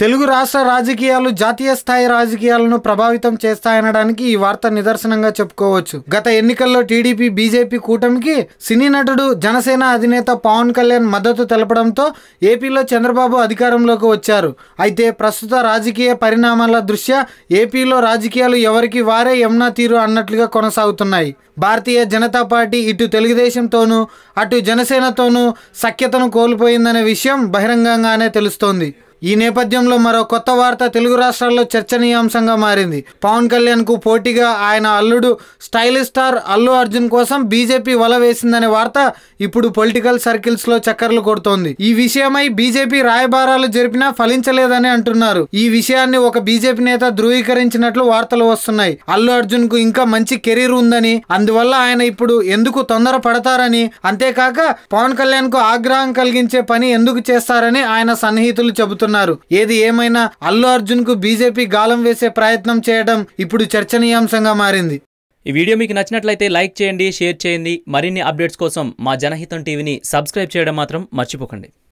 తెలుగు రాష్ట్ర రాజకీయాలు జాతీయ స్థాయి రాజకీయాలను ప్రభావితం చేస్తాయనడానికి ఈ వార్త నిదర్శనంగా చెప్పుకోవచ్చు. గత ఎన్నికల్లో టీడీపీ బీజేపీ కూటమికి సినీ నటుడు జనసేన అధినేత పవన్ కళ్యాణ్ మద్దతు తెలపడంతో ఏపీలో చంద్రబాబు అధికారంలోకి వచ్చారు. అయితే ప్రస్తుత రాజకీయ పరిణామాల దృష్ట్యా ఏపీలో రాజకీయాలు ఎవరికి వారే యమునా తీరు అన్నట్లుగా కొనసాగుతున్నాయి. భారతీయ జనతా పార్టీ ఇటు తెలుగుదేశంతోనూ అటు జనసేనతోనూ సఖ్యతను కోల్పోయిందనే విషయం బహిరంగంగానే తెలుస్తోంది. ఈ నేపథ్యంలో మరో కొత్త వార్త తెలుగు రాష్ట్రాల్లో చర్చనీయాంశంగా మారింది. పవన్ కళ్యాణ్కు పోటీగా ఆయన అల్లుడు స్టైలిష్ స్టార్ అల్లు అర్జున్ కోసం బీజేపీ వల వేసిందనే వార్త ఇప్పుడు పొలిటికల్ సర్కిల్స్లో చక్కర్లు కొడుతోంది. ఈ విషయమై బీజేపీ రాయబారాలు జరిపినా ఫలించలేదని అంటున్నారు. ఈ విషయాన్ని ఒక బీజేపీ నేత ధృవీకరించినట్లు వార్తలు వస్తున్నాయి. అల్లు అర్జున్కు ఇంకా మంచి కెరీర్ ఉందని అందువల్ల ఆయన ఇప్పుడు ఎందుకు తొందర పడతారని అంతేకాక పవన్ కళ్యాణ్కు ఆగ్రహం కలిగించే పని ఎందుకు చేస్తారని ఆయన సన్నిహితులు చెబుతున్నారు. ఏది ఏమైనా అల్లు అర్జున్కు బీజేపీ గాలం వేసే ప్రయత్నం చేయడం ఇప్పుడు చర్చనీయాంశంగా మారింది. ఈ వీడియో మీకు నచ్చినట్లయితే లైక్ చేయండి షేర్ చేయండి. మరిన్ని అప్డేట్స్ కోసం మా జనహితం టీవీని సబ్స్క్రైబ్ చేయడం మాత్రం మర్చిపోకండి.